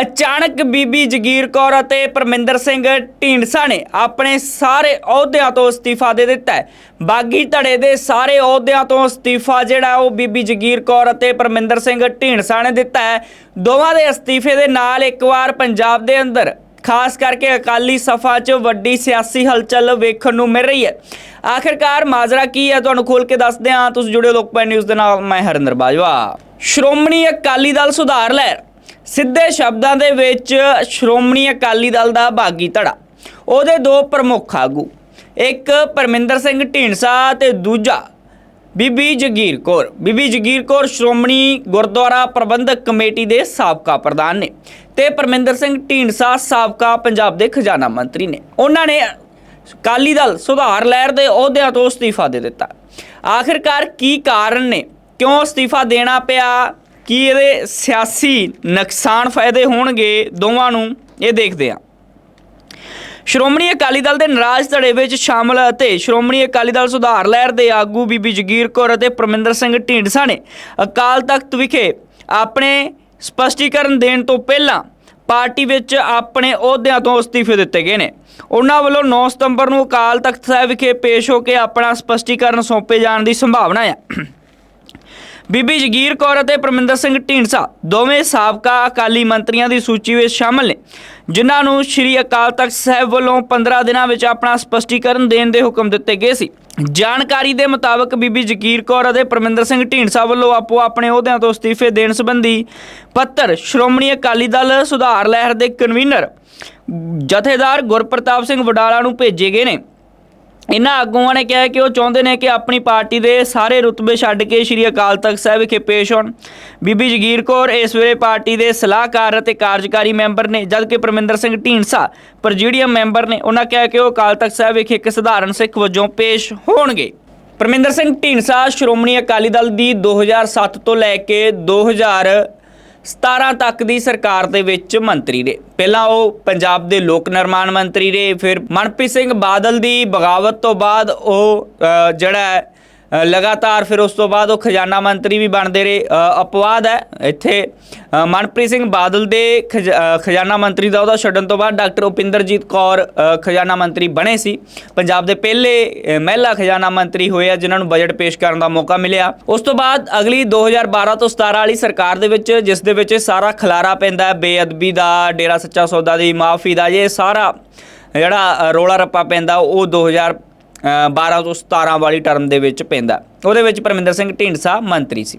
ਅਚਾਨਕ ਬੀਬੀ ਜਗੀਰ ਕੌਰ ਅਤੇ ਪਰਮਿੰਦਰ ਸਿੰਘ ਢੀਂਡਸਾ ਨੇ ਆਪਣੇ ਸਾਰੇ ਅਹੁਦਿਆਂ ਤੋਂ ਅਸਤੀਫਾ ਦੇ ਦਿੱਤਾ ਹੈ। ਬਾਗੀ ਧੜੇ ਦੇ ਸਾਰੇ ਅਹੁਦਿਆਂ ਤੋਂ ਅਸਤੀਫਾ ਜਿਹੜਾ ਉਹ ਬੀਬੀ ਜਗੀਰ ਕੌਰ ਅਤੇ ਪਰਮਿੰਦਰ ਸਿੰਘ ਢੀਂਡਸਾ ਨੇ ਦਿੱਤਾ ਹੈ। ਦੋਵਾਂ ਦੇ ਅਸਤੀਫੇ ਦੇ ਨਾਲ ਇੱਕ ਵਾਰ ਪੰਜਾਬ ਦੇ ਅੰਦਰ, ਖਾਸ ਕਰਕੇ ਅਕਾਲੀ ਸਫਾ 'ਚ ਵੱਡੀ ਸਿਆਸੀ ਹਲਚਲ ਵੇਖਣ ਨੂੰ ਮਿਲ ਰਹੀ ਹੈ। ਆਖਿਰਕਾਰ ਮਾਜਰਾ ਕੀ ਹੈ ਤੁਹਾਨੂੰ ਖੋਲ ਕੇ ਦੱਸਦੇ ਹਾਂ। ਤੁਸੀਂ ਜੁੜਿਓ ਲੋਕਪਾਲ ਨਿਊਜ਼ ਦੇ ਨਾਲ, ਮੈਂ ਹਰਿੰਦਰ ਬਾਜਵਾ। ਸ਼੍ਰੋਮਣੀ ਅਕਾਲੀ ਦਲ ਸੁਧਾਰ ਲਹਿਰ। ਸਿੱਧੇ ਸ਼ਬਦਾਂ ਦੇ ਵਿੱਚ ਸ਼੍ਰੋਮਣੀ ਅਕਾਲੀ ਦਲ ਦਾ ਬਾਗੀ ਧੜਾ, ਉਹਦੇ ਦੋ ਪ੍ਰਮੁੱਖ ਆਗੂ, ਇੱਕ ਪਰਮਿੰਦਰ ਸਿੰਘ ਢੀਂਡਸਾ ਤੇ ਦੂਜਾ ਬੀਬੀ ਜਗੀਰ ਕੌਰ। ਬੀਬੀ ਜਗੀਰ ਕੌਰ ਸ਼੍ਰੋਮਣੀ ਗੁਰਦੁਆਰਾ ਪ੍ਰਬੰਧਕ ਕਮੇਟੀ ਦੇ ਸਾਬਕਾ ਪ੍ਰਧਾਨ ਨੇ ਤੇ ਪਰਮਿੰਦਰ ਸਿੰਘ ਢੀਂਡਸਾ ਸਾਬਕਾ ਪੰਜਾਬ ਦੇ ਖਜ਼ਾਨਾ ਮੰਤਰੀ ਨੇ। ਉਹਨਾਂ ਨੇ ਅਕਾਲੀ ਦਲ ਸੁਧਾਰ ਲਹਿਰ ਦੇ ਅਹੁਦਿਆਂ ਤੋਂ ਅਸਤੀਫਾ ਦੇ ਦਿੱਤਾ। ਆਖਿਰਕਾਰ ਕੀ ਕਾਰਨ ਨੇ? ਕਿਉਂ ਅਸਤੀਫਾ ਦੇਣਾ ਪਿਆ? ਕੀ ਇਹਦੇ ਸਿਆਸੀ ਨੁਕਸਾਨ ਫਾਇਦੇ ਹੋਣਗੇ? ਦੋਵਾਂ ਨੂੰ ਇਹ ਦੇਖਦੇ ਹਾਂ। ਸ਼੍ਰੋਮਣੀ ਅਕਾਲੀ ਦਲ ਦੇ ਨਾਰਾਜ਼ ਧੜੇ ਵਿੱਚ ਸ਼ਾਮਲ ਅਤੇ ਸ਼੍ਰੋਮਣੀ ਅਕਾਲੀ ਦਲ ਸੁਧਾਰ ਲਹਿਰ ਦੇ ਆਗੂ ਬੀਬੀ ਜਗੀਰ ਕੌਰ ਅਤੇ ਪਰਮਿੰਦਰ ਸਿੰਘ ਢੀਂਡਸਾ ਨੇ ਅਕਾਲ ਤਖਤ ਵਿਖੇ ਆਪਣੇ ਸਪਸ਼ਟੀਕਰਨ ਦੇਣ ਤੋਂ ਪਹਿਲਾਂ ਪਾਰਟੀ ਵਿੱਚ ਆਪਣੇ ਅਹੁਦਿਆਂ ਤੋਂ ਅਸਤੀਫੇ ਦਿੱਤੇ ਗਏ ਨੇ। ਉਹਨਾਂ ਵੱਲੋਂ 9 ਸਤੰਬਰ ਨੂੰ ਅਕਾਲ ਤਖਤ ਸਾਹਿਬ ਵਿਖੇ ਪੇਸ਼ ਹੋ ਕੇ ਆਪਣਾ ਸਪਸ਼ਟੀਕਰਨ ਸੌਂਪੇ ਜਾਣ ਦੀ ਸੰਭਾਵਨਾ ਹੈ। ਬੀਬੀ ਜਗੀਰ ਕੌਰ ਅਤੇ ਪਰਮਿੰਦਰ ਸਿੰਘ ਢੀਂਡਸਾ, ਦੋਵੇਂ ਸਾਬਕਾ ਅਕਾਲੀ ਮੰਤਰੀਆਂ ਦੀ ਸੂਚੀ ਵਿੱਚ ਸ਼ਾਮਲ ਨੇ, ਜਿਨ੍ਹਾਂ ਨੂੰ ਸ਼੍ਰੀ ਅਕਾਲ ਤਖਤ ਸਾਹਿਬ ਵੱਲੋਂ 15 ਦਿਨਾਂ ਵਿੱਚ ਆਪਣਾ ਸਪਸ਼ਟੀਕਰਨ ਦੇਣ ਦੇ ਹੁਕਮ ਦਿੱਤੇ ਗਏ ਸੀ। ਜਾਣਕਾਰੀ ਦੇ ਮੁਤਾਬਕ ਬੀਬੀ ਜਗੀਰ ਕੌਰ ਅਤੇ ਪਰਮਿੰਦਰ ਸਿੰਘ ਢੀਂਡਸਾ ਵੱਲੋਂ ਆਪੋ ਆਪਣੇ ਅਹੁਦਿਆਂ ਤੋਂ ਅਸਤੀਫੇ ਦੇਣ ਸੰਬੰਧੀ ਪੱਤਰ ਸ਼੍ਰੋਮਣੀ ਅਕਾਲੀ ਦਲ ਸੁਧਾਰ ਲਹਿਰ ਦੇ ਕਨਵੀਨਰ ਜਥੇਦਾਰ ਗੁਰਪ੍ਰਤਾਪ ਸਿੰਘ ਵਡਾਲਾ ਨੂੰ ਭੇਜੇ ਗਏ ਨੇ। ਇਹਨਾਂ ਆਗੂਆਂ ਨੇ ਕਿਹਾ ਕਿ ਉਹ ਚਾਹੁੰਦੇ ਨੇ ਕਿ ਆਪਣੀ ਪਾਰਟੀ ਦੇ ਸਾਰੇ ਰੁਤਬੇ ਛੱਡ ਕੇ ਸ੍ਰੀ ਅਕਾਲ ਤਖਤ ਸਾਹਿਬ ਵਿਖੇ ਪੇਸ਼ ਹੋਣ। ਬੀਬੀ ਜਗੀਰ ਕੌਰ ਇਸ ਵੇਲੇ ਪਾਰਟੀ ਦੇ ਸਲਾਹਕਾਰ ਅਤੇ ਕਾਰਜਕਾਰੀ ਮੈਂਬਰ ਨੇ, ਜਦਕਿ ਪਰਮਿੰਦਰ ਸਿੰਘ ਢੀਂਡਸਾ ਪ੍ਰਜੀਡੀਅਮ ਮੈਂਬਰ ਨੇ, ਉਹਨਾਂ ਕਿਹਾ ਕਿ ਉਹ ਅਕਾਲ ਤਖਤ ਸਾਹਿਬ ਵਿਖੇ ਇੱਕ ਸਧਾਰਨ ਸਿੱਖ ਵਜੋਂ ਪੇਸ਼ ਹੋਣਗੇ। ਪਰਮਿੰਦਰ ਸਿੰਘ ਢੀਂਡਸਾ, ਸ਼੍ਰੋਮਣੀ ਅਕਾਲੀ ਦਲ ਦੀ 2007 ਤੋਂ ਲੈ ਕੇ 2017 ਤੱਕ ਦੀ ਸਰਕਾਰ ਦੇ ਵਿੱਚ ਮੰਤਰੀ ਰਹੇ ਪਹਿਲਾਂ ਉਹ ਪੰਜਾਬ ਦੇ ਲੋਕ ਨਿਰਮਾਣ ਮੰਤਰੀ ਰਹੇ ਫਿਰ ਮਨਪ੍ਰੀਤ ਸਿੰਘ ਬਾਦਲ ਦੀ ਬਗਾਵਤ ਤੋਂ ਬਾਅਦ ਉਹ ਜਿਹੜਾ ਲਗਾਤਾਰ ਫਿਰ ਉਸ ਤੋਂ ਬਾਅਦ ਉਹ ਖਜ਼ਾਨਾ ਮੰਤਰੀ ਵੀ ਬਣਦੇ ਰਹੇ। ਅਪਵਾਦ ਹੈ ਇੱਥੇ। ਮਨਪ੍ਰੀਤ ਸਿੰਘ ਬਾਦਲ ਦੇ ਖਜ਼- ਖਜ਼ਾਨਾ ਮੰਤਰੀ ਦਾ ਉਹਦਾ ਛੱਡਣ ਤੋਂ ਬਾਅਦ ਡਾਕਟਰ ਉਪਿੰਦਰਜੀਤ ਕੌਰ ਖਜ਼ਾਨਾ ਮੰਤਰੀ ਬਣੇ ਸੀ। ਪੰਜਾਬ ਦੇ ਪਹਿਲੇ ਮਹਿਲਾ ਖਜ਼ਾਨਾ ਮੰਤਰੀ ਹੋਏ ਆ ਜਿਨ੍ਹਾਂ ਨੂੰ ਬਜਟ ਪੇਸ਼ ਕਰਨ ਦਾ ਮੌਕਾ ਮਿਲਿਆ। ਉਸ ਤੋਂ ਬਾਅਦ ਅਗਲੀ 2012 ਤੋਂ 17 ਵਾਲੀ ਸਰਕਾਰ ਦੇ ਵਿੱਚ ਜਿਸ ਦੇ ਵਿੱਚ ਇਹ ਸਾਰਾ ਖਲਾਰਾ ਪੈਂਦਾ ਹੈ। ਬੇਅਦਬੀ ਦਾ ਡੇਰਾ ਸੱਚਾ ਸੌਦਾ ਦੀ ਮਾਫੀ ਦਾ ਇਹ ਸਾਰਾ ਜਿਹੜਾ ਅ, ਰੌਲਾ ਰੱਪਾ ਪੈਂਦਾ ਉਹ 2000 ਅ, 12 ਤੋਂ 17 ਵਾਲੀ ਟਰਮ ਦੇ ਵਿੱਚ ਪੈਂਦਾ। ਉਹਦੇ ਵਿੱਚ ਪਰਮਿੰਦਰ ਸਿੰਘ ਢੀਂਡਸਾ ਮੰਤਰੀ ਸੀ।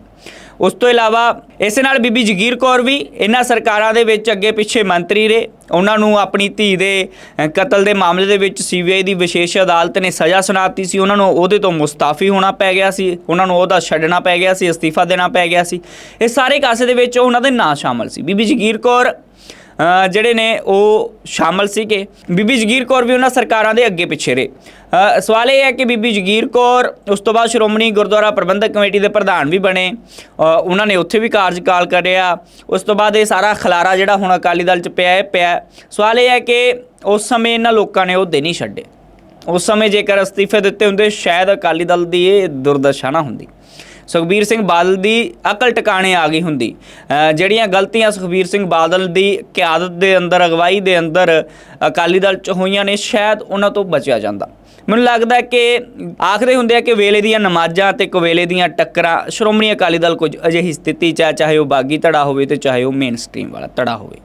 ਉਸ ਤੋਂ ਇਲਾਵਾ ਇਸੇ ਨਾਲ ਬੀਬੀ ਜਗੀਰ ਕੌਰ ਵੀ ਇਹਨਾਂ ਸਰਕਾਰਾਂ ਦੇ ਵਿੱਚ ਅੱਗੇ ਪਿੱਛੇ ਮੰਤਰੀ ਰਹੇ। ਉਹਨਾਂ ਨੂੰ ਆਪਣੀ ਧੀ ਦੇ ਕਤਲ ਦੇ ਮਾਮਲੇ ਦੇ ਵਿੱਚ ਸੀਬੀਆਈ ਦੀ ਵਿਸ਼ੇਸ਼ ਅਦਾਲਤ ਨੇ ਸਜ਼ਾ ਸੁਣਾਤੀ ਸੀ। ਉਹਨਾਂ ਨੂੰ ਉਹਦੇ ਤੋਂ ਮੁਸਤਾਫੀ ਹੋਣਾ ਪੈ ਗਿਆ ਸੀ। ਉਹਨਾਂ ਨੂੰ ਉਹਦਾ ਛੱਡਣਾ ਪੈ ਗਿਆ ਸੀ, ਅਸਤੀਫਾ ਦੇਣਾ ਪੈ ਗਿਆ ਸੀ। ਇਹ ਸਾਰੇ ਕਾਸੇ ਦੇ ਵਿੱਚ ਉਹਨਾਂ ਦੇ ਨਾਂ ਸ਼ਾਮਲ ਸੀ। ਬੀਬੀ ਜਗੀਰ ਕੌਰ ਜਿਹੜੇ ਨੇ ਉਹ ਸ਼ਾਮਲ ਸੀਗੇ। ਬੀਬੀ ਜਗੀਰ ਕੌਰ ਵੀ ਉਹਨਾਂ ਸਰਕਾਰਾਂ ਦੇ ਅੱਗੇ ਪਿੱਛੇ ਰਹੇ। ਸਵਾਲ ਇਹ ਹੈ ਕਿ ਬੀਬੀ ਜਗੀਰ ਕੌਰ, ਉਸ ਤੋਂ ਬਾਅਦ ਸ਼੍ਰੋਮਣੀ ਗੁਰਦੁਆਰਾ ਪ੍ਰਬੰਧਕ ਕਮੇਟੀ ਦੇ ਪ੍ਰਧਾਨ ਵੀ ਬਣੇ। ਉਹਨਾਂ ਨੇ ਉੱਥੇ ਵੀ ਕਾਰਜਕਾਲ ਕਰਿਆ। ਉਸ ਤੋਂ ਬਾਅਦ ਇਹ ਸਾਰਾ ਖਲਾਰਾ ਜਿਹੜਾ ਹੁਣ ਅਕਾਲੀ ਦਲ ਚ ਪਿਆ ਹੈ ਪਿਆ। ਸਵਾਲ ਇਹ ਹੈ ਕਿ ਉਸ ਸਮੇਂ ਇਹਨਾਂ ਲੋਕਾਂ ਨੇ ਉਹ ਦੇ ਨਹੀਂ ਛੱਡੇ। ਉਸ ਸਮੇਂ ਜੇਕਰ ਅਸਤੀਫੇ ਦਿੱਤੇ ਹੁੰਦੇ, ਸ਼ਾਇਦ ਅਕਾਲੀ ਦਲ ਦੀ ਇਹ ਦੁਰਦਸ਼ਾ ਨਾ ਹੁੰਦੀ। ਸੁਖਬੀਰ ਸਿੰਘ ਬਾਦਲ ਦੀ ਅਕਲ ਟਿਕਾਣੇ ਆ ਗਈ ਹੁੰਦੀ। ਜਿਹੜੀਆਂ ਗਲਤੀਆਂ ਸੁਖਬੀਰ ਸਿੰਘ ਬਾਦਲ ਦੀ ਕਿਆਦਤ ਦੇ ਅੰਦਰ, ਅਗਵਾਈ ਦੇ ਅੰਦਰ ਅਕਾਲੀ ਦਲ ਚ ਹੋਈਆਂ ਨੇ, ਸ਼ਾਇਦ ਉਹਨਾਂ ਤੋਂ ਬਚਿਆ ਜਾਂਦਾ। ਮੈਨੂੰ ਲੱਗਦਾ ਕਿ ਆਖਦੇ ਹੁੰਦੇ ਆ ਕਿ ਵੇਲੇ ਦੀਆਂ ਨਮਾਜ਼ਾਂ ਤੇ ਕਵੇਲੇ ਦੀਆਂ ਟੱਕਰਾਂ, ਸ਼੍ਰੋਮਣੀ ਅਕਾਲੀ ਦਲ ਕੁਝ ਅਜਿਹੀ ਸਥਿਤੀ ਚ ਹੈ, ਚਾਹੇ ਉਹ ਬਾਗੀ ਧੜਾ ਹੋਵੇ ਤੇ ਚਾਹੇ ਉਹ ਮੇਨ ਸਟ੍ਰੀਮ ਵਾਲਾ ਧੜਾ ਹੋਵੇ।